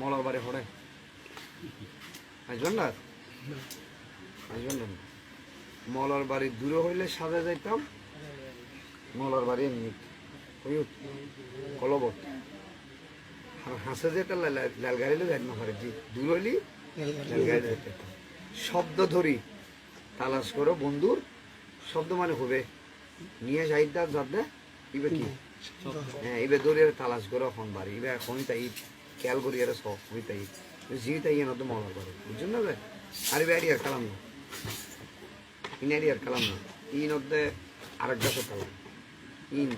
মলবারে হরে আসবেন না আসবেন না মলার বাড়ি দূরে হইলে সাজা যাইতাম, মলার বাড়ি এমনি কলব হাসে যেতে লাল গাড়ি যাই না পারে দূর হইলি লাল যাইতাম শব্দ ধরি, তালাশ করো, বন্ধুর, শব্দ মানে হবে। নিয়ে যাইতাম যাতে ইবে কি হ্যাঁ দৌড়িয়ে তালাশ করো এখন বাড়ি। ইবে এখন তাই খেয়াল করি এরা সব হই তাই। জি তাই এনে তো মলার বাড়ি বুঝছেন না বে? আর কালাম না। ইনারি আর কালাম না। ইন হতে আরেক গাছ কালাম ইন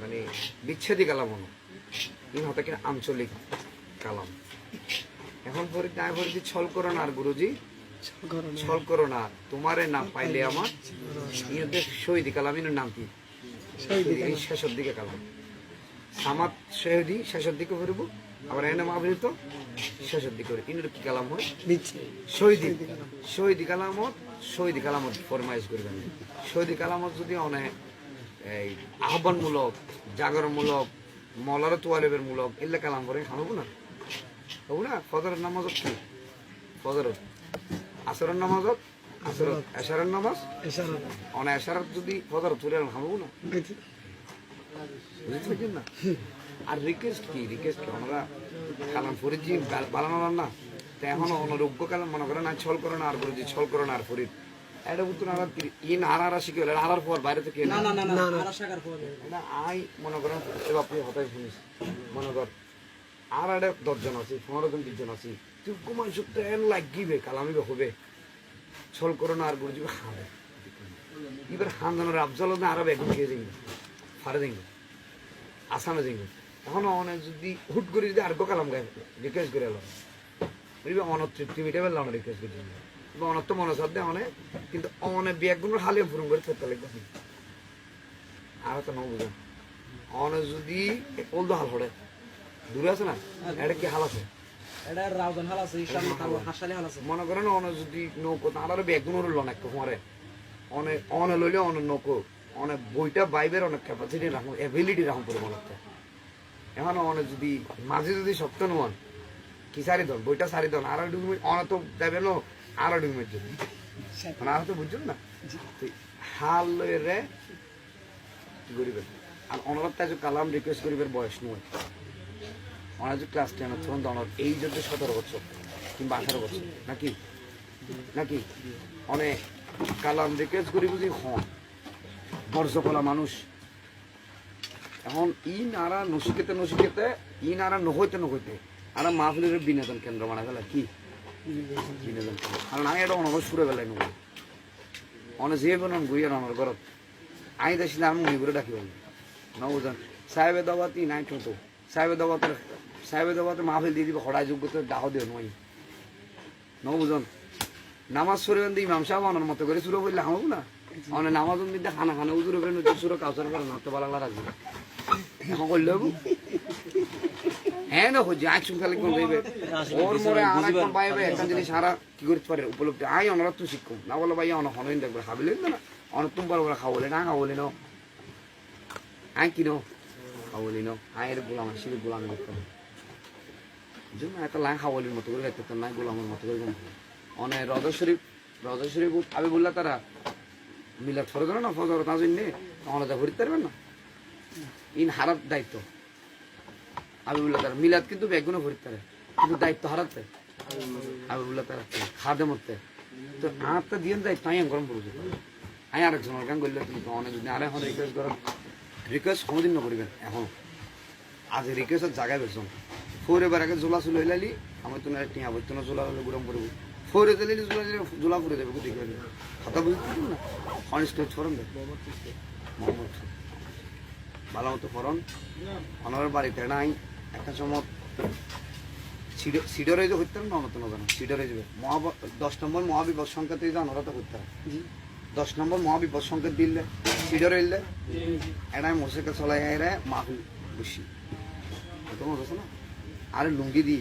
মানে বিচ্ছেদী কালাম হলো ইন হতে আঞ্চলিক কালাম এখন পরি তাই পরি ছল করো না আর গুরুজি। ছল করো না। তোমারে না পাইলে আমার ইনতে শহীদ কালাম ইনের নাম কি? এই শেষের দিকে কালাম। সামাত শহীদি শেষের দিকে করব আবার এনে মাহবৃত শেষের দিকে করে ইনের কি কালাম হয়? শহীদি। শহীদি কালামত শহীদি কালামত ফরমাইশ করবেন। শহীদি কালামত যদি অনেক এই আহ্বানমূলক জাগরণমূলক মলার তোয়ালেবের মূলক এলে কালাম করে খাব না? হব না? ফজরের নামাজত কি? ফজরত আসরের নামাজত? এশারের নামাজ? অনে এশারত যদি ফজর তুলে খাব না? বুঝতে না? আর রিকোয়েস্ট কি? রিকোয়েস্ট কি? আমরা কালাম না? তো এখন অনরোগ্য কালাম মনে করেন আর ছল করো না আর ফরিজি ছল করো না আর ফরিদ। এটা বুঝতো না ই না আর শিখে হলে আর পর বাইরে থেকে না না না না আর আই মনে করেন এবার আপনি হতাই শুনিস মনে কর আর একটা দশজন আছে পনেরো জন বিশ জন আছে। তুই কুমার সত্য এন লাগিবে কালামিবে হবে ছল করো না আর গুরুজি খাবে। এবার খানদানের আফজল না আরব এখন খেয়ে যাইবে, ফারে যাইবে, আসামে যাইবে। এখন অনেক যদি হুট করে যদি আর কালাম গায়ে রিকোয়েস্ট করে এলো বুঝবে অনেক তৃপ্তি মিটে রিকোয়েস্ট করে এবং অনেক, কিন্তু অনেক হালিয়ে পূরণ করে ফেরতে লাগবে। আর অনেক যদি ওল হাল হড়ে। দূরে আছে না? এটা কি হাল আছে? এটা রাউজান হাল আছে মনে করেন অনেক যদি নৌকো তার বেগুন হলো অনেক তোমারে অনেক অনে লইলে অনেক নৌকো অনেক বইটা বাইবের অনেক ক্যাপাসিটি রাখুন এবিলিটি রাখুন পরে মনে এখন অনেক যদি, মাঝে যদি সত্য নন কি সারি দন? বইটা সারি দন, আর ডুকুমেন্ট অনেক তো দেবে না আর ডুকুমেন্ট যদি। মানে তো বুঝছেন না? হাল লয়ে রে করিবেন? আর অনারত কালাম রিকোয়েস্ট করিবেন বয়স নয়। অনার যে ক্লাস টেন অনার এই যদি সতেরো বছর কিংবা আঠারো বছর, নাকি? নাকি? অনেক কালাম রিকোয়েস্ট করি বুঝি হন বর্ষকলা মানুষ। এখন ই নারা নসিকেতে নসিকেতে, ই নারা নহইতে নহইতে, আর মাহফিলের বিনোদন কেন্দ্র বানা গেল কি? বিনোদন কেন্দ্র। কারণ আমি এটা অনবর সুরে বেলায় নব। অনে যে বনন গুইয়া আমার ঘরত আই দেখিলে আমি করে ডাকি বলি নবুজন সাহেবে দাবাতি নাই ঠোঁটো সাহেবে দাবাতে সাহেবে দাবাতে মাহফিল দিয়ে দিব, হড়াই যোগ্যতা দাহ দিও নয়। নবুজন নামাজ সরে দিই ইমাম সাহেব অনার মতো করে সুরে বললে হামবো না? অনে নামাজ দিতে খানা খানা উজুর করে নতুন সুরে কাউসার করে নষ্ট বালা রাখবে এখন করলে হ্যাঁ না খালি কোন ওর মরে আর পাইবে জিনিস সারা কি করতে পারে? উপলব্ধি। আই অনারা তো শিক্ষক। না বলো ভাই, অন হনইন দেখবে খাবিলেন না। অন তুমি খাওয়ালে না খাওয়ালে না। আই কিনো খাওয়ালি না আয়ের গোলাম শিবির গোলাম খাওয়ালির মতো করে নাই গোলামের মতো করে গম অনে রজা শরীফ রজা শরীফ আমি তারা মিলাদ না নে ভরিতে পারবেন না? ইন হারাত দায়িত্ব। আমি বললা তারা মিলাদ কিন্তু বেগুনে ভরিতে পারে কিন্তু দায়িত্ব হারাতে। আমি বললা তারা খাদে মরতে তো আটটা দিয়ে আমি গরম আমি করলে তুমি অনেক আর এখন রিকোয়েস্ট করো রিকোয়েস্ট কোনোদিন নকরিবেন, এখন। আজ রিকোয়েস্টের জায়গায় ফোরে আগে জোলা চুলো হইলালি আমি তো না টিয়া বইতো না জোলা হলে গরম করব ফোরে দিলে জোলা দিলে জোলা করে। দেবে দেখবেন কথা বুঝতে পারবেন না অনেস্ট ফরন দেখ মোহাম্মদ। ভালো মতো ফরন। অনার বাড়িতে নাই, একটা সময় সিডরে যে হইতে না নতুন জানো সিডরে যাবে। মহা দশ নম্বর মহাবিপদ সংকেত দিয়ে অনরা তো করতে দশ নম্বর মহাবিপদ সংকেত দিলে, সিডরে এলে এটাই মোটরসাইকেল চলাই আইরে মাহুল বসি। তোমার আছে না? আরে লুঙ্গি দি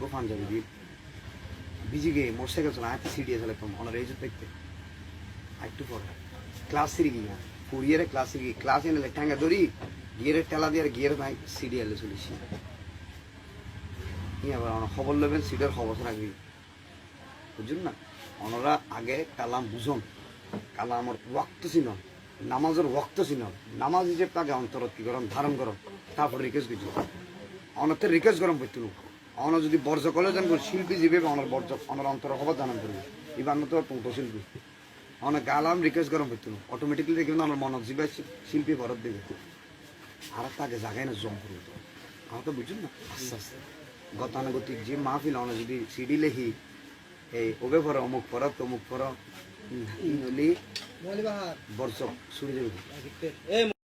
গো পাঞ্জাবি দি। বিজি গে মোটরসাইকেল চলা আতে সিডিয়ে চলে তো অনার যে দেখতে। একটু পর ক্লাস থ্রি গিয়া ফুরিয়ে ক্লাস থ্রি ক্লাস এনে লেখাঙ্গা ধরি গিয়ারের টেলা দিয়ে গিয়ার নাই সিরিয়ালে চলেছি ই আবার খবর লবেন সিটের খবর রাখবি বুঝুন না ওনারা আগে কালাম বুঝুন। কালামর ওয়াক্ত ছিল নামাজের ওয়াক্ত ছিল নামাজ হিসেবে তাকে অন্তর কি গরম ধারণ করো তারপর রিকোয়েস্ট কিছু অনতে রিকোয়েস্ট গরম করতে অন যদি বর্জ কলে জান শিল্পী যাবে অনর বর্জ অনর অন্তর খবর জানান করবে। এবার তো টুটো শিল্পী। অনেক গালাম রিকোয়েস্ট গরম করতে অটোমেটিকলি দেখবে অনর মনত যাবে শিল্পী ভরত দেবে। আর তাকে জাগায় না জম করবে তো। আমার তো বুঝুন না? আস্তে আস্তে। গতানুগতিক যে মাহফিল অনেক যদি সিডি লেখি, এই ওবে পর অমুক পর তমুক পর বর্ষ এই